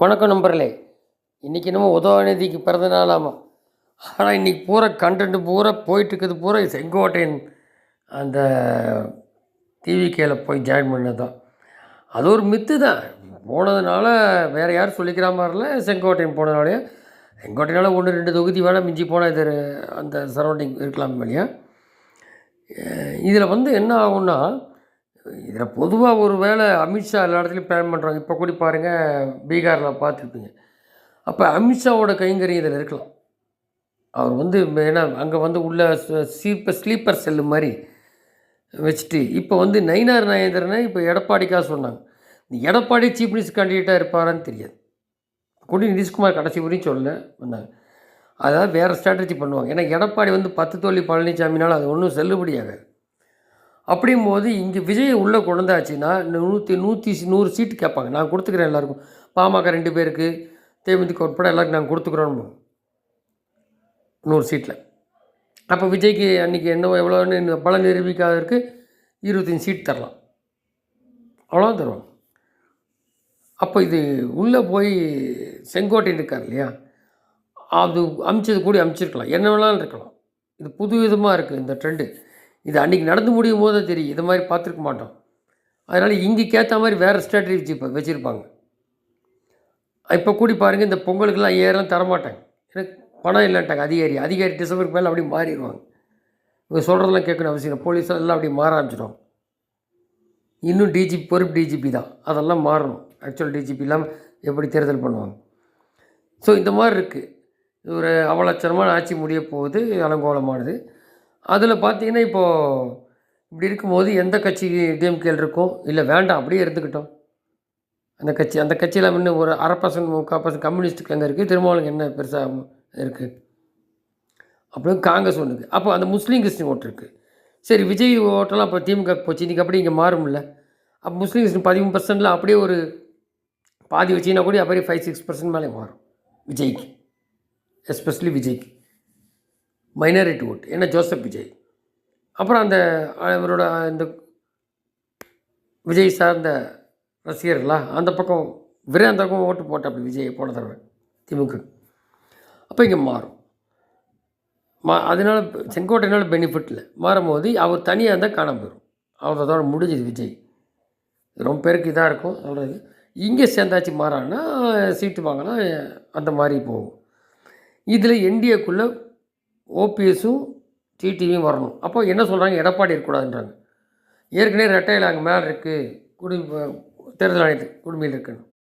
வணக்கம் நம்பர்களே இன்றைக்கி என்னமோ உதவநிதிக்கு பிறந்த நாளாமா. ஆனால் இன்றைக்கி பூரா கண்டென்ட் பூரா போயிட்டுருக்குது பூரா செங்கோட்டையன் அந்த டிவிகேல போய் ஜாயின் பண்ணது தான் அது ஒரு மித்து தான். போனதுனால வேறு யாரும் சொல்லிக்கிற மாதிரில செங்கோட்டையன் போனதுனாலே செங்கோட்டையனால ஒன்று ரெண்டு தொகுதி வேணால் மிஞ்சி போனால் இது அந்த சரௌண்டிங் இருக்கலாம் இல்லையா? இதில் வந்து என்ன ஆகும்னா இதில் பொதுவாக ஒரு வேளை அமித்ஷா எல்லா இடத்துலையும் பிளான் பண்ணுறாங்க இப்போ கூட பாருங்கள் பீகாரில் பார்த்துருப்பீங்க. அப்போ அமித்ஷாவோட கைங்கரியம் இதில் இருக்கலாம். அவர் வந்து ஏன்னா அங்கே வந்து உள்ள ஸ்லீப்பர் ஸ்லீப்பர் செல்லு மாதிரி வச்சுட்டு இப்போ வந்து நயினார் நாயேந்திரனை இப்போ எடப்பாடிக்காக சொன்னாங்க. இந்த எடப்பாடி சீஃப் மினிஸ்டர் கேண்டிடேட்டாக இருப்பாரான்னு தெரியாது. கூட நிதிஷ்குமார் கடைசி வரையும் சொல்ல வந்தாங்க. அதாவது வேறு ஸ்ட்ராட்டஜி பண்ணுவாங்க. ஏன்னா எடப்பாடி வந்து பத்து தோல்வி பழனிசாமினால் அது ஒன்றும் செல்லுபடியாகாது அப்படிங்கும்போது இங்கே விஜயை உள்ளே கொண்டாச்சுன்னா நூற்றி நூற்றி நூறு சீட்டு கேட்பாங்க. நான் கொடுத்துக்கிறேன் எல்லாருக்கும். பாமக ரெண்டு பேருக்கு தேமுதிக உட்பட எல்லாருக்கும் நாங்கள் கொடுத்துக்குறோம் நூறு சீட்டில் அப்போ விஜய்க்கு அன்றைக்கி என்ன எவ்வளோன்னு பலம் நிரூபிக்காதற்கு இருபத்தஞ்சி சீட் தரலாம். அவ்வளோ தருவோம் அப்போ இது உள்ளே போய் செங்கோட்டைன்னு இருக்கார் இல்லையா? அது அமிச்சது கூடி அமிச்சிருக்கலாம். என்ன வேணாலும் இருக்கலாம். இது புது விதமாக இருக்குது இந்த ட்ரெண்டு. இது அன்றைக்கி நடந்து முடியும் போது தான் தெரியும். இது மாதிரி பார்த்துருக்க மாட்டோம். அதனால் இங்கே ஏற்ற மாதிரி வேறு ஸ்ட்ராட்டஜி வச்சு வச்சுருப்பாங்க. இப்போ கூடி பாருங்கள் இந்த பொங்கலுக்கெல்லாம் ஐயாயிரம் தரமாட்டாங்க. எனக்கு பணம் இல்லைன்ட்டாங்க. அதிகாரி அதிகாரி டிசம்பருக்கு மேலே அப்படி மாறிடுவாங்க. இவங்க சொல்கிறதெல்லாம் கேட்கணும் அவசியம் இல்லை. போலீஸ் எல்லாம் அப்படி மாற ஆரம்பிச்சிடும் இன்னும் டிஜிபி பொறுப்பு டிஜிபி தான். அதெல்லாம் மாறணும். ஆக்சுவல் டிஜிபி இல்லாமல் எப்படி தேர்தல் பண்ணுவாங்க? ஸோ இந்த மாதிரி இருக்குது ஒரு அவலட்சணமான ஆட்சி முடிய போகுது. அலங்கோலமானது. அதில் பார்த்தீங்கன்னா இப்போது இப்படி இருக்கும்போது எந்த கட்சி டிஎம்கேல் இருக்கும் இல்லை வேண்டாம் அப்படியே இருந்துக்கிட்டோம் அந்த கட்சி அந்த கட்சியில் இன்னும் ஒரு அரை பர்சன்ட் முக்கால் பர்சன்ட் கம்யூனிஸ்ட்டுக்கு அங்கே இருக்குது திருமாவளவுக்கு என்ன பெருசாக இருக்குது அப்புறம் காங்கிரஸ் ஒன்று இருக்குது அப்போ அந்த முஸ்லீம் கிறிஸ்டின் ஓட்டு இருக்குது சரி விஜய் ஓட்டெல்லாம் இப்போ திமுக போச்சு இன்றைக்கி அப்படி இங்கே மாறும்ல. அப்போ முஸ்லீம் கிறிஸ்டின் பதிமூணு பர்சன்டில் அப்படியே ஒரு பாதி வச்சிங்கன்னா கூட அப்படியே ஃபைவ் சிக்ஸ் பர்சன்ட் மேலே மாறும் விஜய்க்கு. எஸ்பெஷலி விஜய்க்கு. மைனாரிட்டி ஓட்டு ஏன்னா ஜோசப் விஜய். அப்புறம் அந்த அவரோட இந்த விஜய் சார்ந்த ரசிகர்களா அந்த பக்கம் விரை அந்த பக்கம் ஓட்டு போட்ட அப்படி விஜய் போன தடவை திமுக. அப்போ இங்கே மாறும். மா அதனால் செங்கோட்டையினால பெனிஃபிட் இல்லை. மாறும்போது அவர் தனியாக இருந்தால் காணாம போயிடும் அவர் அதோட முடிஞ்சது விஜய். ரொம்ப பேருக்கு இதாக இருக்கும் சொல்கிறது இங்கே சேர்ந்தாச்சு மாறான்னா சீட்டு வாங்கினா அந்த மாதிரி போகும். இதில் என்டிஏக்குள்ளே ஓபிஎஸும் டிடிவியும் வரணும். அப்போ என்ன சொல்கிறாங்க எடப்பாடி இருக்கக்கூடாதுன்றாங்க. ஏற்கனவே ரெட்டையில் அங்கே மேலே இருக்குது குடி தேர்தல் ஆணையத்துக்கு குடுமையில் இருக்குன்னு